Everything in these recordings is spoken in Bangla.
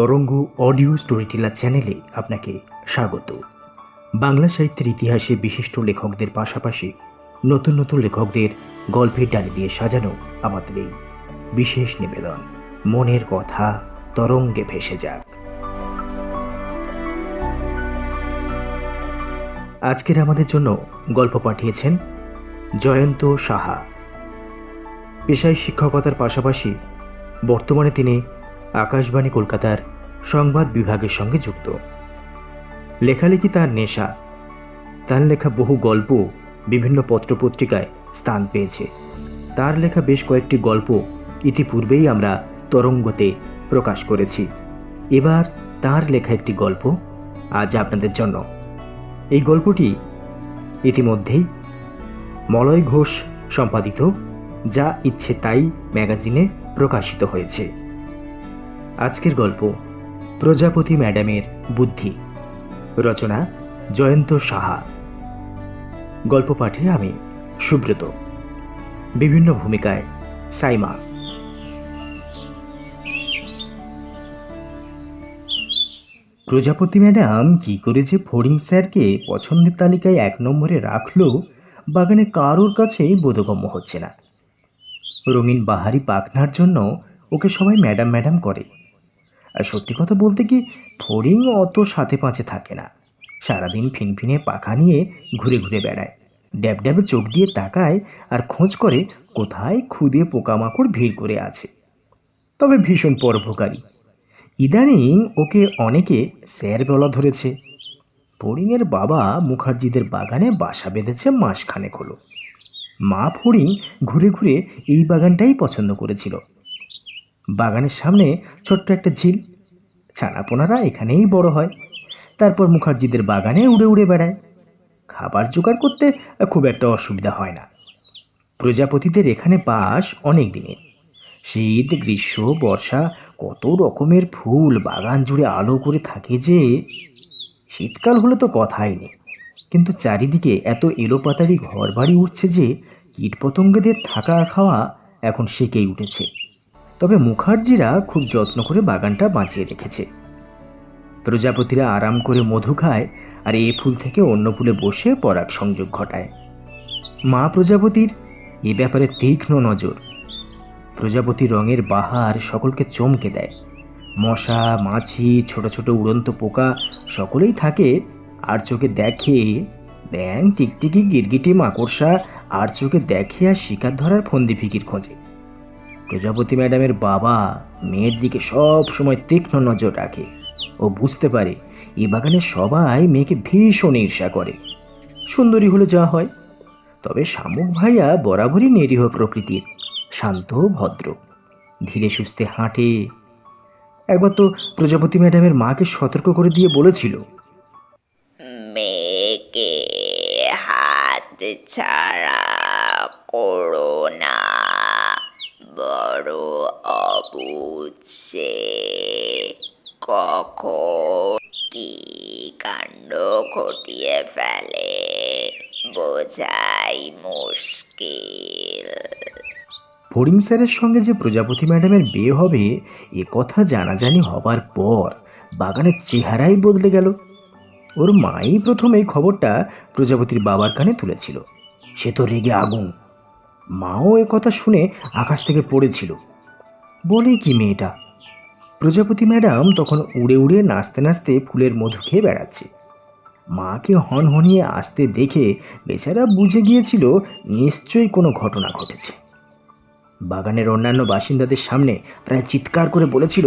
তরঙ্গ অডিও স্টোরি টেলার চ্যানেলে আপনাকে স্বাগত। বাংলা সাহিত্যের ইতিহাসে বিশিষ্ট লেখকদের পাশাপাশি নতুন নতুন লেখকদের গল্পের ডালি দিয়ে সাজানো আমাদের এই বিশেষ নিবেদন। মনের কথা তরঙ্গে ভেসে যাক। আজকের আমাদের জন্য গল্প পাঠিয়েছেন জয়ন্ত সাহা। পেশায় শিক্ষকতার পাশাপাশি বর্তমানে তিনি আকাশবাণী কলকাতার সংবাদ বিভাগের সঙ্গে যুক্ত। লেখালেখি তার নেশা। তার লেখা বহু গল্প বিভিন্ন পত্রপত্রিকায় স্থান পেয়েছে। তার লেখা বেশ কয়েকটি গল্প ইতিপূর্বেই আমরা তরঙ্গতে প্রকাশ করেছি। এবার তার লেখা একটি গল্প আজ আপনাদের জন্য। এই গল্পটি ইতিমধ্যেই মলয় ঘোষ সম্পাদিত, যা ইচ্ছে তাই ম্যাগাজিনে প্রকাশিত হয়েছে। আজকের গল্প প্রজাপতি ম্যাডামের বুদ্ধি। রচনা জয়ন্ত সাহা। গল্প পাঠে আমি সুব্রত। বিভিন্ন ভূমিকায় সাইমা। প্রজাপতি ম্যাডাম কি করে যে ফড়িং স্যারকে পছন্দের তালিকায় এক নম্বরে রাখল, বাগানে কারোর কাছেই বোধগম্য হচ্ছে না। রঙিন বাহারি পাখনার জন্য ওকে সবাই ম্যাডাম ম্যাডাম করে। আর সত্যি কথা বলতে কি, ফড়িং অত সাথে পাঁচে থাকে না। সারাদিন ফিনফিনে পাখা নিয়ে ঘুরে ঘুরে বেড়ায়। ড্যাব ড্যাবে চোখ দিয়ে তাকায় আর খোঁজ করে কোথায় খুদে পোকামাকড় ভিড় করে আছে। তবে ভীষণ পরোপকারী। ইদানিং ওকে অনেকে স্যার গলা ধরেছে। ফড়িংয়ের বাবা মুখার্জিদের বাগানে বাসা বেঁধেছে মাসখানেক হলো। মা ফড়িং ঘুরে ঘুরে এই বাগানটাই পছন্দ করেছিল। বাগানের সামনে ছোট্ট একটা ঝিল। ছানাপোনারা এখানেই বড় হয়। তারপর মুখার্জিদের বাগানে উড়ে উড়ে বেড়ায়। খাবার জোগাড় করতে খুব একটা অসুবিধা হয় না। প্রজাপতিদের এখানে বাস অনেক দিনের। শীত, গ্রীষ্ম, বর্ষা, কত রকমের ফুল বাগান জুড়ে আলো করে থাকে যে, শীতকাল হলে তো কথাই নেই। কিন্তু চারিদিকে এত এলোপাতারি ঘর বাড়ি উঠছে যে, কীটপতঙ্গদের থাকা খাওয়া এখন সেকেই উঠেছে। তবে মুখার্জিরা খুব যত্ন করে বাগানটা বাঁচিয়ে রেখেছে। প্রজাপতিরা আরাম করে মধু খায় আর এ ফুল থেকে অন্য ফুলে বসে পরাগ সংযোগ ঘটায়। মা প্রজাপতির এ ব্যাপারে তীক্ষ্ণ নজর। প্রজাপতি রঙের বাহার সকলকে চমকে দেয়। মশা, মাছি, ছোট ছোট উড়ন্ত পোকা সকলেই থাকে, আর চোখে দেখে ব্যাং টিকটিকি গিরগিটি মাকড়সা, আর চোখে দেখে আর শিকার ধরার ফন্দি ফিকির খোঁজে। প্রজাপতি ম্যাডামের বাবা মেয়ের দিকে সব সময় তীক্ষ্ণ নজর রাখে। ও বুঝতে পারে, এ বাগানে সবাই মেয়েকে ভীষণ ঈর্ষা করে। সুন্দরী হলে যা হয়। তবে শামুক ভাইয়া বরাবরই নিরীহ প্রকৃতির, শান্ত, ভদ্র। ধীরে সুস্থে হাঁটে। একবার তো প্রজাপতি ম্যাডামের মাকে সতর্ক করে দিয়ে বলেছিল, মেয়েকে হাত ছাড়া করো না। বড় অবুঝছে কখন কি কাণ্ড ঘটিয়ে ফেলে, বোঝাই মুশকিল। ফড়িং স্যারের সঙ্গে যে প্রজাপতি ম্যাডামের বিয়ে হবে, এ কথা জানাজানি হবার পর বাগানের চেহারাই বদলে গেল। ওর মাই প্রথম এই খবরটা প্রজাপতির বাবার কানে তুলেছিল। সে তো রেগে আগুন মাও এ কথা শুনে আকাশ থেকে পড়েছিল। বলে কি মেয়েটা? প্রজাপতি ম্যাডাম তখন উড়ে উড়ে নাচতে নাচতে ফুলের মধু খেয়ে বেড়াচ্ছে। মাকে হন হনিয়ে আসতে দেখে বেচারা বুঝে গিয়েছিল নিশ্চয়ই কোনো ঘটনা ঘটেছে। বাগানের অন্যান্য বাসিন্দাদের সামনে প্রায় চিৎকার করে বলেছিল,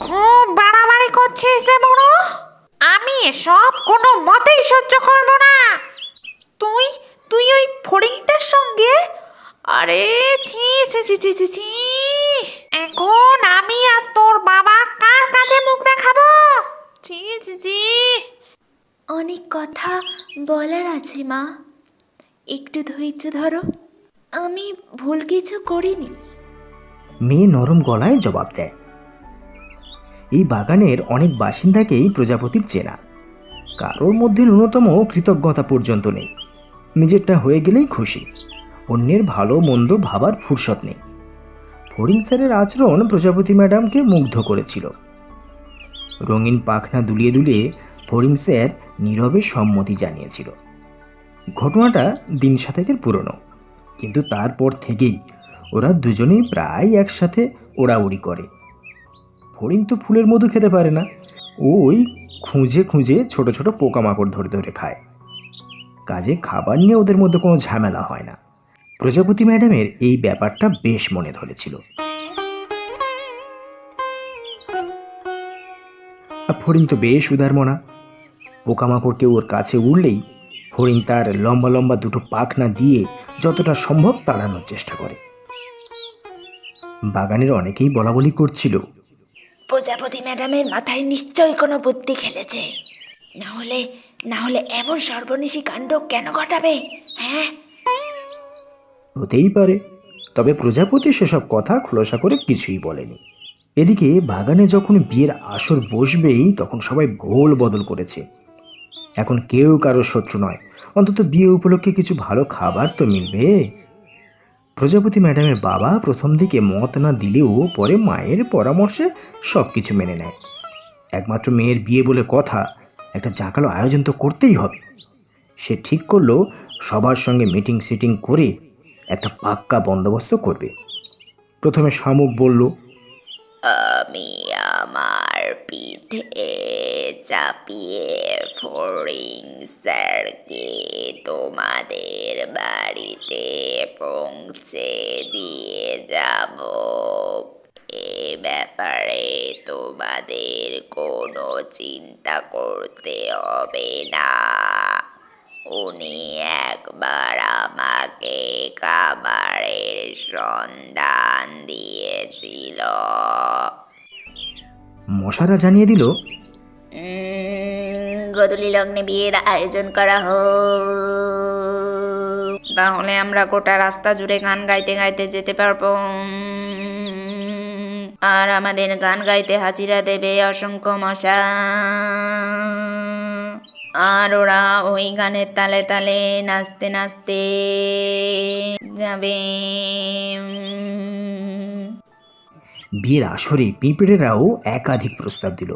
খুব বাড়াবাড়ি করছিস আমি এসব কোনো মতেই সহ্য করব না। তুই তুই ওই ফড়িংটার সঙ্গে আরে ছি ছি ছি ছি ছি ছি। এখন আমি আর তোর বাবা কার কাছে মুখ দেখাবো? ছি ছি ছি। অনেক কথা বলার আছে মা। একটু ধৈর্য ধরো। আমি ভুল কিছু করিনি। মেয়ে নরম গলায় জবাব দেয়। এই বাগানের অনেক বাসিন্দাকেই প্রজাপতির চেনা। কারোর মধ্যে ন্যূনতম কৃতজ্ঞতা পর্যন্ত নেই। নিজেরটা হয়ে গেলেই খুশি। অন্যের ভালো, মন্দ ভাবার ফুরসত নেই। ফড়িং স্যারের আচরণ প্রজাপতি ম্যাডামকে মুগ্ধ করেছিল। রঙিন পাখনা দুলিয়ে দুলিয়ে ফড়িং স্যার নীরবে সম্মতি জানিয়েছিল। ঘটনাটা দিন সাতেকের পুরনো, কিন্তু তারপর থেকেই ওরা দুজনেই প্রায় একসাথে ওড়াউড়ি করে। ফড়িং তো ফুলের মধু খেতে পারে না, ওই খুঁজে খুঁজে ছোট ছোট পোকামাকড় ধরে ধরে খায়। কাজে খাবার নিয়ে ওদের মধ্যে কোনো ঝামেলা হয় না। প্রজাপতি ম্যাডামের এই ব্যাপারটা বেশ মনে ধরেছিল। ফড়িং তো বেশ উদারমনা পোকামাকড়কে ওর কাছে উড়লেই ফড়িং তার লম্বা লম্বা দুটো পাখনা দিয়ে যতটা সম্ভব তাড়ানোর চেষ্টা করে। বাগানের অনেকেই বলা বলি করছিল, প্রজাপতি ম্যাডামের মাথায় নিশ্চয়ই কোনো বুদ্ধি খেলেছে। না হলে না হলে এমন সর্বনেশী কাণ্ড কেন ঘটাবে হ্যাঁ? হতেই পারে। তবে প্রজাপতি সেসব কথা খোলসা করে কিছুই বলেনি। এদিকে বাগানে যখন বিয়ের আসর বসবেই, তখন সবাই ভোল বদল করেছে। এখন কেউ কারও শত্রু নয়। অন্তত বিয়ে উপলক্ষে কিছু ভালো খাবার তো মিলবে। প্রজাপতি ম্যাডামের বাবা প্রথম দিকে মত না দিলেও পরে মায়ের পরামর্শে সব কিছু মেনে নেয়। একমাত্র মেয়ের বিয়ে বলে কথা, একটা জাঁকালো আয়োজন তো করতেই হবে। সে ঠিক করল, সবার সঙ্গে মিটিং সিটিং করে একটা পাক্কা বন্দোবস্ত করবে। প্রথমে শামুক বলল, আমি আমার পিঠে চাপিয়ে ফড়িং স্যারকে তোমাদের বাড়িতে পৌঁছে দিয়ে যাব। এ ব্যাপারে তোমাদের কোনো চিন্তা করতে হবে না। একবার আমাকে খাবারের সন্ধান দিয়েছিল। মশারা জানিয়ে দিল গদুলি লগ্নে বিয়ের আয়োজন করা হোক। তাহলে আমরা গোটা রাস্তা জুড়ে গান গাইতে গাইতে যেতে পারব। আর আমাদের গান গাইতে হাজিরা দেবে অসংখ্য মশা। আর ওরা ওই গানের তালে তালে নাচতে নাচতে যাবে। বিয়ের আসরে পিঁপড়েরাও একাধিক প্রস্তাব দিল।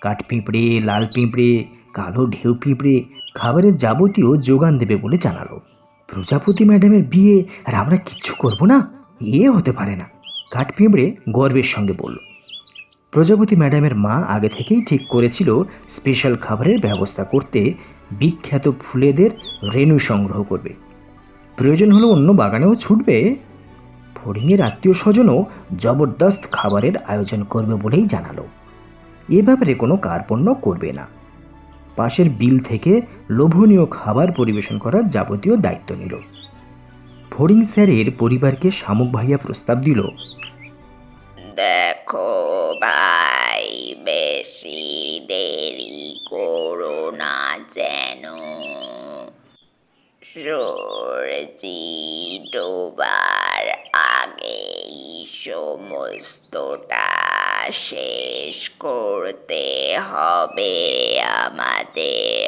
কাঠ পিঁপড়ে, লাল পিঁপড়ে, কালো ঢেউ পিঁপড়ে খাবারের যাবতীয় যোগান দেবে বলে জানালো। প্রজাপতি ম্যাডামের বিয়ে আর আমরা কিচ্ছু করব না, এ হতে পারে না। কাঠ পিঁপড়ে গর্বের সঙ্গে বলল। প্রজাপতি ম্যাডামের মা আগে থেকেই ঠিক করেছিল স্পেশাল খাবারের ব্যবস্থা করতে বিখ্যাত ফুলেদের রেণু সংগ্রহ করবে। প্রয়োজন হলো অন্য বাগানেও ছুটবে। ফড়িংয়ের আত্মীয় স্বজনও জবরদস্ত খাবারের আয়োজন করবে বলেই জানালো। এ ব্যাপারে কোনো কার্পণ্য করবে না। পাশের বিল থেকে লোভনীয় খাবার পরিবেশন করার যাবতীয় দায়িত্ব নিল। ফড়িং স্যারের পরিবারকে শামুক ভাইয়া প্রস্তাব দিল। ডোবার আগেই সমস্তটা শেষ করতে হবে আমাদের।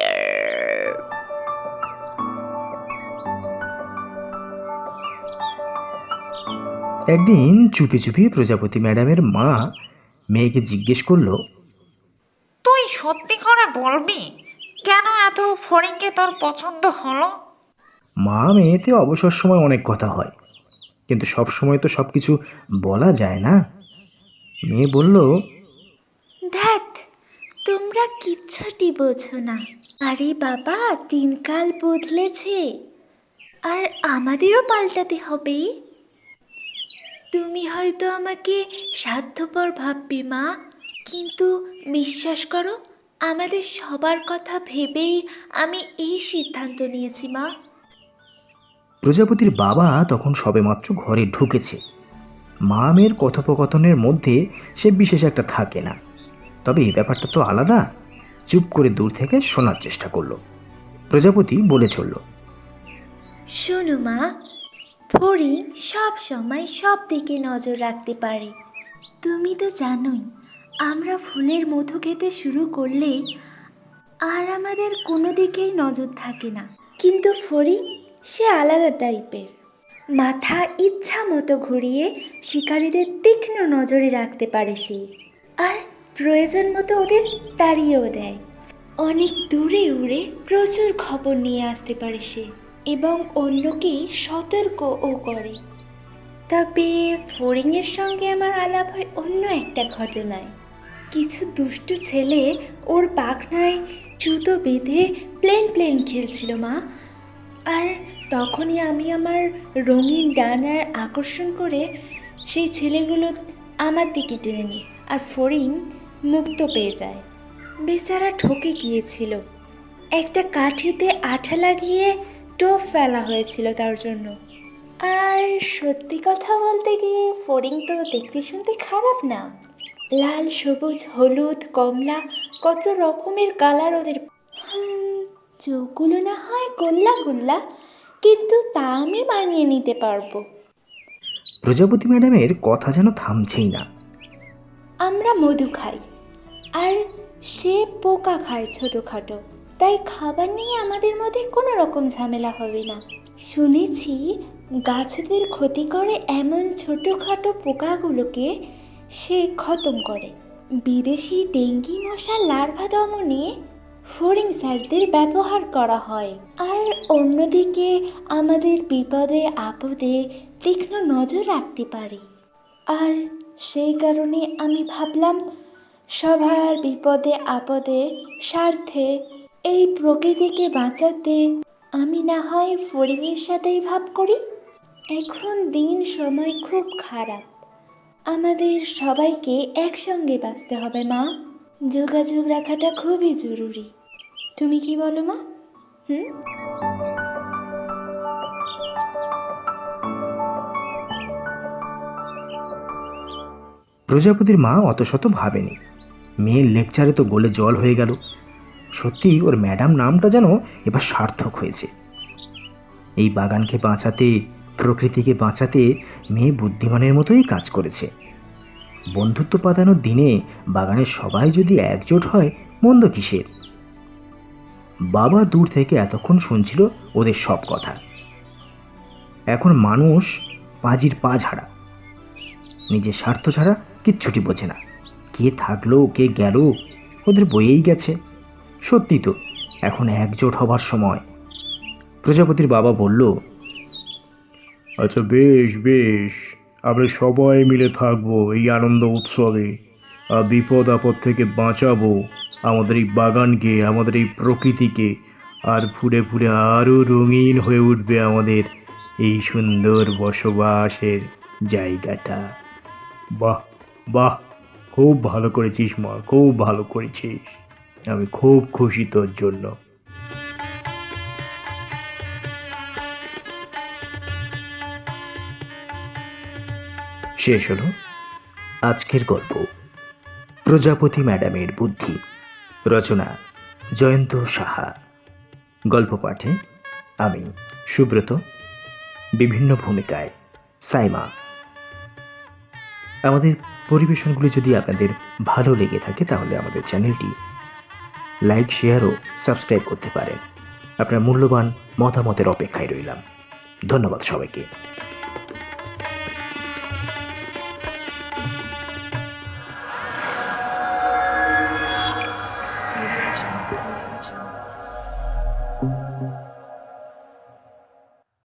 একদিন চুপি চুপি প্রজাপতি ম্যাডামের মা মেয়েকে জিজ্ঞেস করল তুই সত্যি করে বলবি? কেন এত ফড়িংকে তোর পছন্দ হলো? মা মেয়েতে অবসর সময় অনেক কথা হয়। কিন্তু সব সময় তো সব কিছু বলা যায় না। মেয়ে বলল, ধ্যাত, তোমরা কিচ্ছুটি বোঝো না। আরে বাবা, দিনকাল বদলেছে। আর আমাদেরও পাল্টাতে হবে। তুমি হয়তো আমাকে স্বার্থপর ভাববে, মা। কিন্তু বিশ্বাস করো, আমাদের সবার কথা ভেবেই আমি এই সিদ্ধান্ত নিয়েছি, মা। প্রজাপতির বাবা তখন সবেমাত্র ঘরে ঢুকেছে। মা মেয়ের কথোপকথনের মধ্যে সে বিশেষ একটা থাকে না। তবে এই ব্যাপারটা তো আলাদা। চুপ করে দূর থেকে শোনার চেষ্টা করল। প্রজাপতি বলে চলল, শোনো মা, ফড়িং সব সময় সব দিকে নজর রাখতে পারে। তুমি তো জানোই, আমরা ফুলের মধু খেতে শুরু করলে আর আমাদের কোনো দিকেই নজর থাকে না। কিন্তু ফড়িং সে আলাদা টাইপের। মাথা ইচ্ছা মতো ঘুরিয়ে শিকারীদের তীক্ষ্ণ নজরে রাখতে পারে সে। আর প্রয়োজন মতো ওদের তাড়িয়েও দেয়। অনেক দূরে উড়ে প্রচুর খবর নিয়ে আসতে পারে সে এবং অন্যকে সতর্কও করে। তবে ফড়িংয়ের সঙ্গে আমার আলাপ হয় অন্য একটা ঘটনায়। কিছু দুষ্টু ছেলে ওর পাখনায় জুতো বেঁধে প্লেন প্লেন খেলছিল মা। আর তখনই আমি আমার রঙিন ডানার আকর্ষণ করে সেই ছেলেগুলো আমার দিকে টেনে নিই আর ফড়িং মুক্ত পেয়ে যায়। বেচারা ঠকে গিয়েছিল। একটা কাঠিতে আঠা লাগিয়ে টোপ ফেলা হয়েছিল তার জন্য। আর সত্যি কথা বলতে গিয়ে ফড়িং তো দেখতে শুনতে খারাপ না। লাল, সবুজ, হলুদ, কমলা, কত রকমের কালার ওদের। চোখগুলো না হয় গোল্লা গোল্লা কিন্তু তা আমি মানিয়ে নিতে পারব। প্রজাপতি ম্যাডামের কথা যেন থামছেই না। আমরা মধু খাই আর সে পোকা খায় ছোটোখাটো তাই খাবার নিয়ে আমাদের মধ্যে কোনো রকম ঝামেলা হবে না। শুনেছি গাছেদের ক্ষতি করে এমন ছোটোখাটো পোকাগুলোকে সে খতম করে। বিদেশি ডেঙ্গি মশার লার্ভা দমনে ফড়িং স্যারদের ব্যবহার করা হয়। আর অন্যদিকে আমাদের বিপদে, আপদে তীক্ষ্ণ নজর রাখতে পারে। আর সেই কারণে আমি ভাবলাম সবার বিপদে, আপদে, স্বার্থে এই প্রকৃতিকে বাঁচাতে আমি না হয় ফড়িংয়ের সাথেই ভাব করি। এখন দিন সময় খুব খারাপ। আমাদের সবাইকে একসঙ্গে বাঁচতে হবে, মা। যোগাযোগ রাখাটা খুবই জরুরি। তুমি কি বলো মা? হুম? প্রজাপতির মা অত শত ভাবেনি। মেয়ের লেকচারে তো গলে জল হয়ে গেল। সত্যি ওর ম্যাডাম নামটা যেন এবার সার্থক হয়েছে। এই বাগানকে বাঁচাতে, প্রকৃতিকে বাঁচাতে মেয়ে বুদ্ধিমানের মতোই কাজ করেছে। বন্ধুত্ব পাতানোর দিনে বাগানের সবাই যদি একজোট হয়, মন্দ কিসের? বাবা দূর থেকে এতক্ষণ শুনছিল ওদের সব কথা। এখন মানুষ পাজির পা ঝাড়া নিজের স্বার্থ ছাড়া কিচ্ছুটি বোঝে না। কে থাকল, কে গেল, ওদের বইয়েই গেছে। সত্যি তো, এখন একজোট হবার সময়। প্রজাপতির বাবা বলল আচ্ছা বেশ বেশ। আমরা সবাই মিলে থাকব এই আনন্দ উৎসবে। আর বিপদ আপদ থেকে বাঁচাবো আমাদের এই বাগানকে, আমাদের এই প্রকৃতিকে। আর ফুলে ফুলে আরও রঙিন হয়ে উঠবে আমাদের এই সুন্দর বসবাসের জায়গাটা। বাহ বাহ, খুব ভালো করেছিস মা, খুব ভালো করেছিস। আমি খুব খুশি তোর জন্য। শেষ হলো আজকের গল্প প্রজাপতি ম্যাডামের বুদ্ধি, রচনা জয়ন্ত সাহা। গল্প পাঠে আমি, সুব্রত, বিভিন্ন ভূমিকায় সাইমা। আমাদের পরিবেশনগুলি যদি আপনাদের ভালো লেগে থাকে, তাহলে আমাদের চ্যানেলটি লাইক, শেয়ার ও সাবস্ক্রাইব করতে পারেন। আপনার মূল্যবান মতামতের অপেক্ষায় রইলাম। ধন্যবাদ সবাইকে।